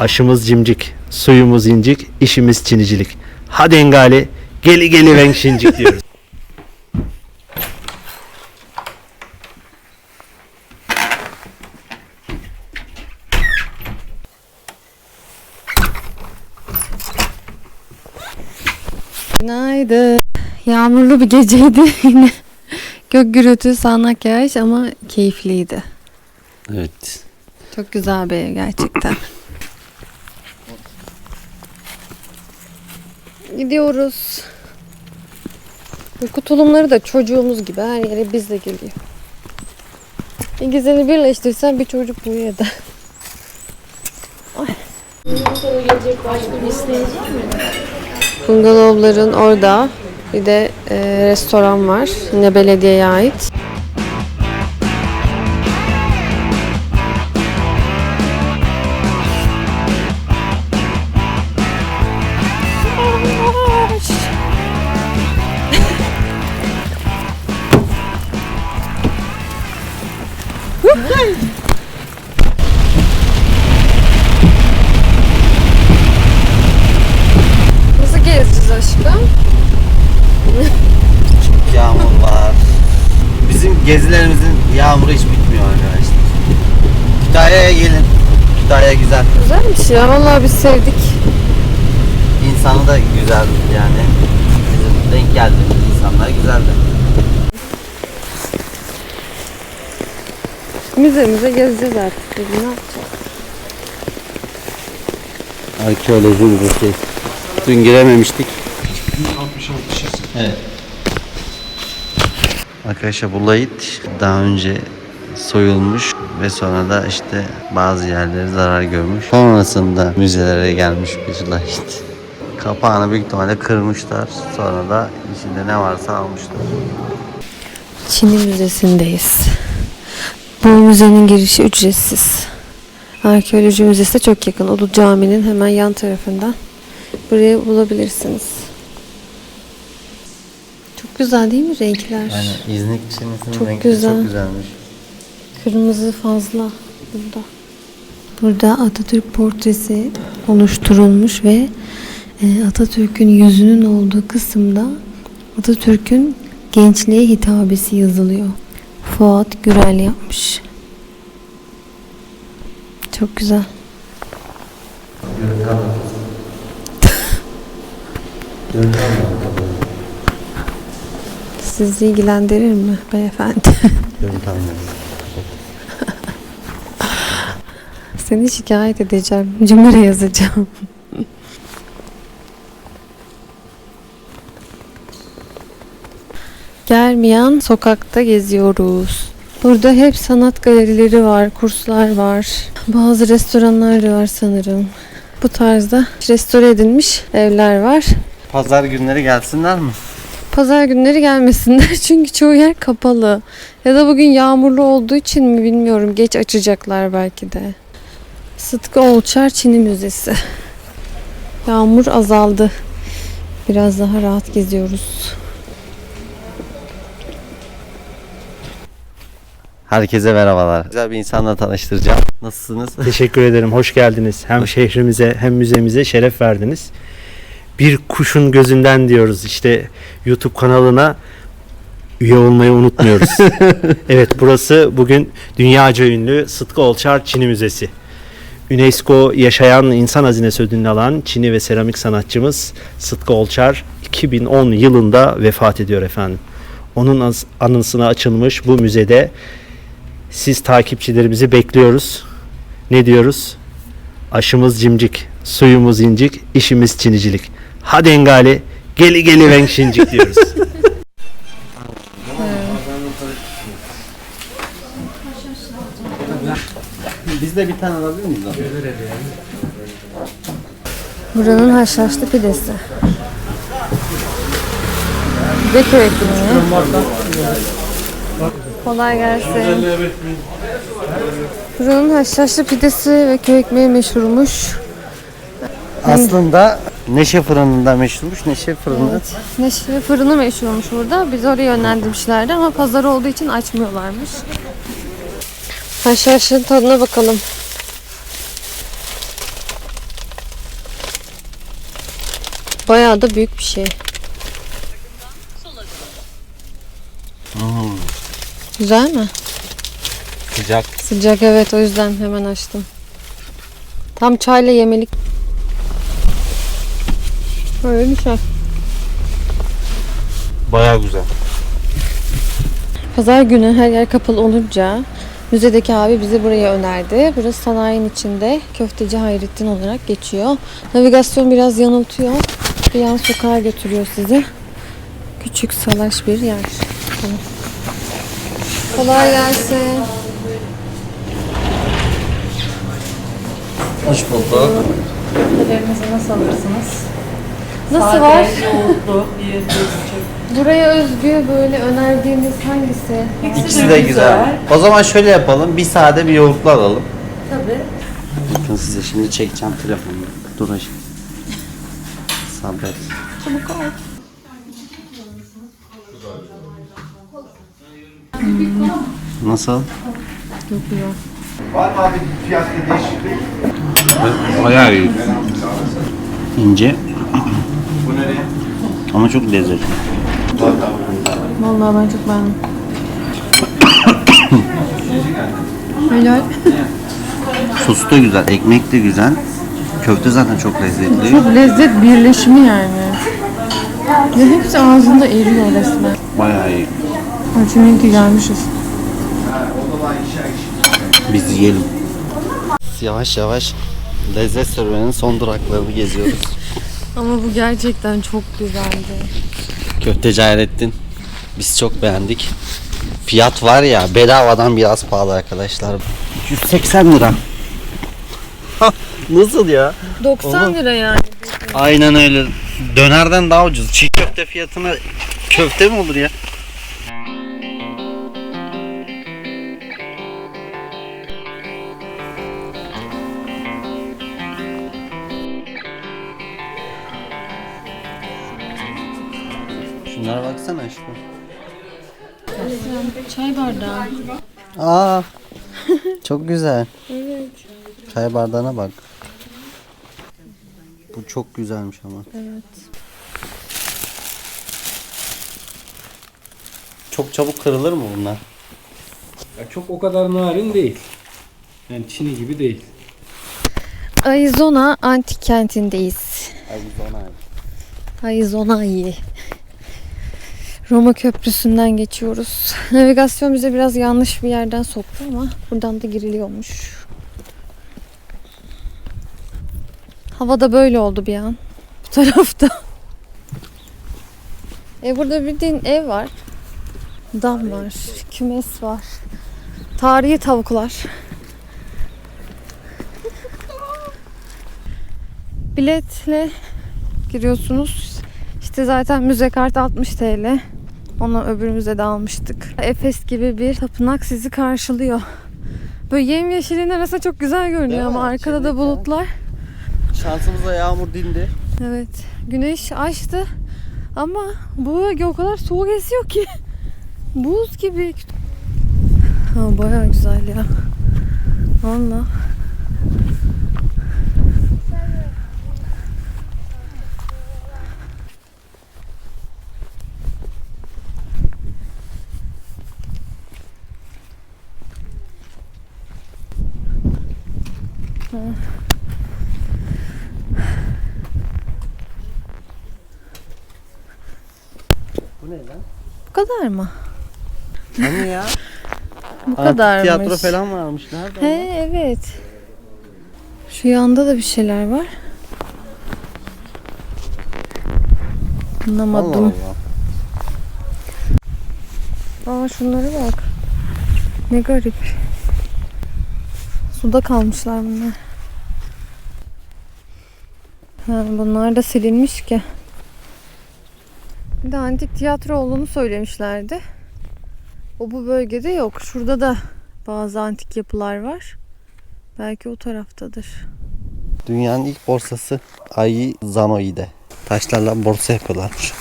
Aşımız cimcik, suyumuz incik, işimiz çinicilik. Hadi engali, geli geli ven şincik diyoruz. Günaydın. Yağmurlu bir geceydi yine. Gök gürültü, sağanak yağış ama keyifliydi. Evet. Çok güzel bir ev gerçekten. Gidiyoruz. Uyku tulumları da çocuğumuz gibi her yere bizle geliyor. İkisini birleştirsen bir çocuk boyu eder. Ay. Bungalovların orada bir de e, restoran var. Yine belediyeye ait. Gezilerimizin yağmuru hiç bitmiyor arkadaşlar. Kütahya'ya gelin. Kütahya güzel. Güzelmiş ya. Vallahi biz sevdik. İnsanı da güzel yani. Bizim denk geldiğimiz insanlar güzeldi. Müze müze gezeceğiz artık. Biz ne yapacağız? Arkeoloji müzesi. Dün girememiştik. Evet. Arkadaşlar bu lahit daha önce soyulmuş ve sonra da işte bazı yerleri zarar görmüş. Sonrasında müzelere gelmiş bir lahit. Kapağını büyük ihtimalle kırmışlar. Sonra da içinde ne varsa almışlar. Çin'i Müzesi'ndeyiz. Bu müzenin girişi ücretsiz. Arkeoloji Müzesi de çok yakın. Ulu Cami'nin hemen yan tarafından. Burayı bulabilirsiniz. Çok güzel değil mi renkler? Yani İznik Çinisi'nin Çok renkleri güzel. çok güzelmiş. Kırmızı fazla burada. Burada Atatürk portresi oluşturulmuş ve e, Atatürk'ün yüzünün olduğu kısımda Atatürk'ün gençliğe hitabesi yazılıyor. Fuat Gürel yapmış. Çok güzel. Sizi ilgilendirir mi beyefendi? Seni şikayet edeceğim. Cümle yazacağım. Germiyan sokakta geziyoruz. Burada hep sanat galerileri var, kurslar var. Bazı restoranlar da var sanırım. Bu tarzda restore edilmiş evler var. Pazar günleri gelsinler mi? Pazar günleri gelmesinler çünkü çoğu yer kapalı. Ya da bugün yağmurlu olduğu için mi bilmiyorum. Geç açacaklar belki de. Sıtkı Olçar Çini Müzesi. Yağmur azaldı. Biraz daha rahat geziyoruz. Herkese merhabalar. Güzel bir insanla tanıştıracağım. Nasılsınız? Teşekkür ederim, hoş geldiniz. Hem şehrimize hem müzemize şeref verdiniz. Bir kuşun gözünden diyoruz işte YouTube kanalına üye olmayı unutmuyoruz. evet burası bugün dünyaca ünlü Sıtkı Olçar Çini Müzesi. UNESCO Yaşayan İnsan Hazinesi ödülünü alan Çini ve seramik sanatçımız Sıtkı Olçar 2010 yılında vefat ediyor efendim. Onun anısına açılmış bu müzede siz takipçilerimizi bekliyoruz. Ne diyoruz? Aşımız cimcik, suyumuz incik, işimiz çinicilik. Hadi engali, geli geli ven şincik diyoruz. Biz de bir tane alabilir miyiz? Buranın haşhaşlı pidesi. Ve köy ekmeği. Kolay gelsin. Buranın haşhaşlı pidesi ve köy ekmeği meşhurmuş. Aslında Neşe fırınında meşhurmuş. Neşe fırını. Evet. Neşe fırını meşhurmuş burada. Biz oraya yönlendirmişlerdi ama pazar olduğu için açmıyorlarmış. Haşhaşın tadına bakalım. Bayağı da büyük bir şey. Hmm. Güzel mi? Sıcak. Sıcak evet o yüzden hemen açtım. Tam çayla yemelik Böyle bir şey. Baya güzel. Pazar günü her yer kapalı olunca müzedeki abi bizi buraya önerdi. Burası sanayinin içinde Köfteci Hayrettin olarak geçiyor. Navigasyon biraz yanıltıyor. Bir yan sokağa götürüyor sizi. Küçük salaş bir yer. Tamam. Kolay gelsin. Hoş bulduk. Köftelerinizi nasıl alırsınız? Nasıl var? yoğurtlu, bir gözcük. Buraya özgü böyle önerdiğiniz hangisi? İkisi de güzel. O zaman şöyle yapalım. Bir sade bir yoğurtlu alalım. Tabii. Bakın size şimdi çekeceğim telefonu. Dur aşkım. Sabret. Nasıl? Var mı abi fiyatta değişiklik? Bayağı iyi. İnce? Ama çok lezzetli. Vallahi ben çok beğendim. Helal. Sos da güzel, ekmek de güzel. Köfte zaten çok lezzetli. Çok lezzet birleşimi yani. Ve hepsi ağzında eriyor resmen. Bayağı iyi. Çünkü ki gelmişiz. Biz yiyelim. Yavaş yavaş lezzet serüveninin son duraklarını geziyoruz. Ama bu gerçekten çok güzeldi. Köfteci Hayrettin. Biz çok beğendik. Fiyat var ya bedavadan biraz pahalı arkadaşlar. 180 lira. Nasıl ya? 90 lira yani. Aynen öyle. Dönerden daha ucuz. Çiğ köfte fiyatına köfte mi olur ya? Şunlara baksana aşkım. Çay bardağı. Aa. Çok güzel. Evet. Çay bardağına bak. Bu çok güzelmiş ama. Evet. Çok çabuk kırılır mı bunlar? Ya çok o kadar narin değil. Yani Çin'i gibi değil. Arizona antik kentindeyiz. Arizona. Arizona'yı. Roma Köprüsü'nden geçiyoruz. Navigasyon bize biraz yanlış bir yerden soktu ama buradan da giriliyormuş. Hava da böyle oldu bir an. Bu tarafta. E burada bildiğin ev var. Dam var. Kümes var. Tarihi tavuklar. Biletle giriyorsunuz. İşte zaten müze kart 60 TL. Onu öbür müzede almıştık. Efes gibi bir tapınak sizi karşılıyor. Böyle yemyeşilin arasında çok güzel görünüyor Değil ama mi? arkada da Çiçekler. bulutlar. Şansımıza yağmur dindi. Evet. Güneş açtı. Ama bu o kadar soğuk esiyor ki. Buz gibi. Ha, bayağı güzel ya. Valla. Bu ne lan? Bu kadar mı? Hani ya? Bu kadarmış. Tiyatro falan varmış. Nerede? He evet. Şu yanda da bir şeyler var. Allah Anlamadım. Allah. Aa şunlara bak. Ne garip. Suda kalmışlar bunlar. Ha, bunlar da silinmiş ki. Bir de antik tiyatro olduğunu söylemişlerdi. O bu bölgede yok. Şurada da bazı antik yapılar var. Belki o taraftadır. Dünyanın ilk borsası Ayi Zanoi'de. Taşlarla borsa yapıyorlarmış.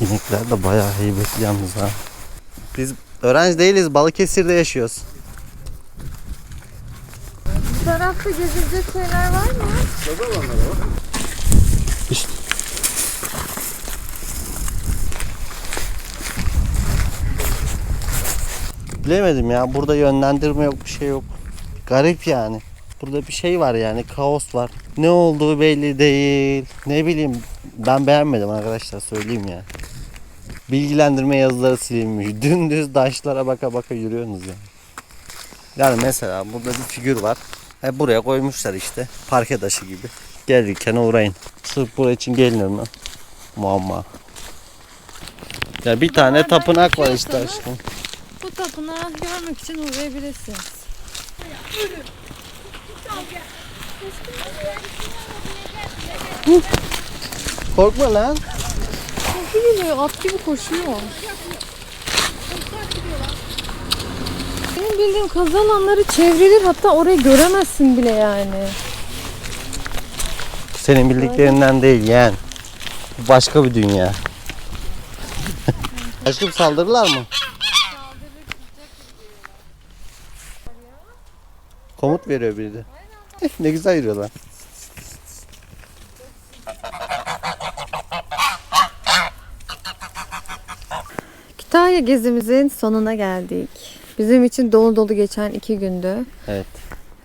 İnekler de bayağı heybetli yalnız ha. Biz öğrenci değiliz. Balıkesir'de yaşıyoruz. Bu tarafta gezilecek şeyler var mı? İşte Bilemedim ya. Burada yönlendirme yok, bir şey yok. Garip yani. Burada bir şey var yani. Kaos var. Ne olduğu belli değil. Ne bileyim. Ben beğenmedim arkadaşlar söyleyeyim ya. Bilgilendirme yazıları silinmiş. Dümdüz taşlara baka baka yürüyorsunuz yani. Yani mesela burada bir figür var. He buraya koymuşlar işte. Parke taşı gibi. Gelirken uğrayın. Sırf buraya için gelinir mi? Muamma. Ya bir tane tapınak var işte aşkım. Tapınağı görmek için uğrayabilirsiniz. Korkma lan. Yürüyor, at gibi koşuyor. Benim bildiğim kazı alanları çevrilir hatta orayı göremezsin bile yani. Senin bildiklerinden değil. Bu başka bir dünya. Aşkım saldırırlar mı? Komut veriyor biri de. ne güzel yürüyorlar. Kütahya gezimizin sonuna geldik. Bizim için dolu dolu geçen iki gündü. Evet.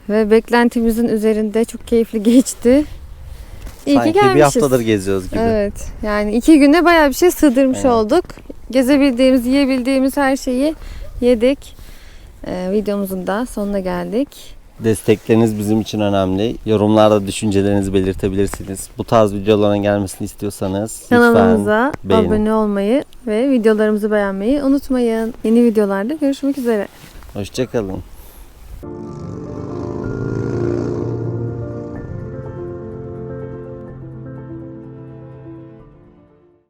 Ve beklentimizin üzerinde çok keyifli geçti. İyi Sanki ki gelmişiz. bir haftadır geziyoruz gibi. Evet. Yani iki günde bayağı bir şey sığdırmış Evet. olduk. Gezebildiğimiz, yiyebildiğimiz her şeyi yedik. Ee, videomuzun da sonuna geldik. Destekleriniz bizim için önemli. Yorumlarda düşüncelerinizi belirtebilirsiniz. Bu tarz videoların gelmesini istiyorsanız Kanalımıza lütfen beğenin. abone olmayı ve videolarımızı beğenmeyi unutmayın. Yeni videolarda görüşmek üzere. Hoşçakalın.